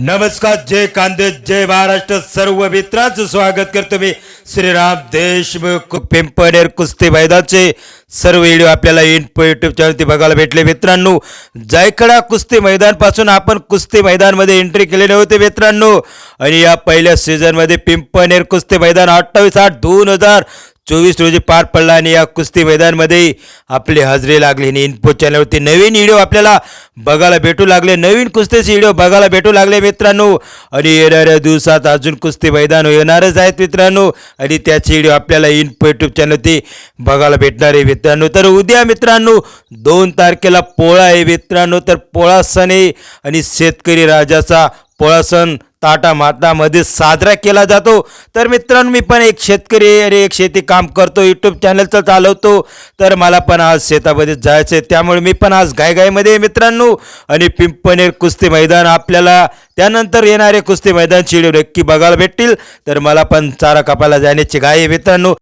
नमस्कार जय कांदे जय महाराष्ट्र सर्व मित्रांचं स्वागत करतो मी श्रीराम देशमुख पिंपनेर कुस्ती मैदानचे सर्व व्हिडिओ आपल्याला इनपो युट्यूब चॅनलती बघायला भेटले. मित्रांनो जायखडा कुस्ती मैदानपासून आपण कुस्ती मैदानमध्ये एंट्री केलेले होते मित्रांनो. आणि या पहिल्या सीझनमध्ये पिंपनेर कुस्ती मैदान अठ्ठावीस आठ दोन हजार चोवीस रोजी पार पडला आणि या कुस्ती मैदानमध्ये आपली हजेरी लागली. आणि इन्फो चॅनलवरती नवीन व्हिडिओ आपल्याला बघायला भेटू लागले. नवीन कुस्तीचे व्हिडिओ बघायला भेटू लागले मित्रांनो. आणि येणाऱ्या दिवसात अजून कुस्ती मैदान येणारच आहेत मित्रांनो. आणि त्याचे व्हिडिओ आपल्याला इन्फो यूट्यूब चॅनलवरती बघायला भेटणार आहे मित्रांनो. तर उद्या मित्रांनो दोन तारखेला पोळा आहे मित्रांनो. तर पोळा सण आहे. आणि शेतकरी राजाचा पोळा सण टाटा मातामध्ये साजरा केला जातो. तर मित्रांनो मी पण एक शेतकरी अरे आणि एक शेती काम करतो यूट्यूब चॅनलचं चालवतो. तर मला पण आज शेतामध्ये जायचं आहे. त्यामुळे मी पण आज गायगायमध्ये मित्रांनो. आणि पिंपनेर कुस्ती मैदान आपल्याला त्यानंतर येणारे कुस्ती मैदान व्हिडिओ नक्की बघायला भेटतील. तर मला पण चारा कापायला जाण्याची गाय आहे मित्रांनो.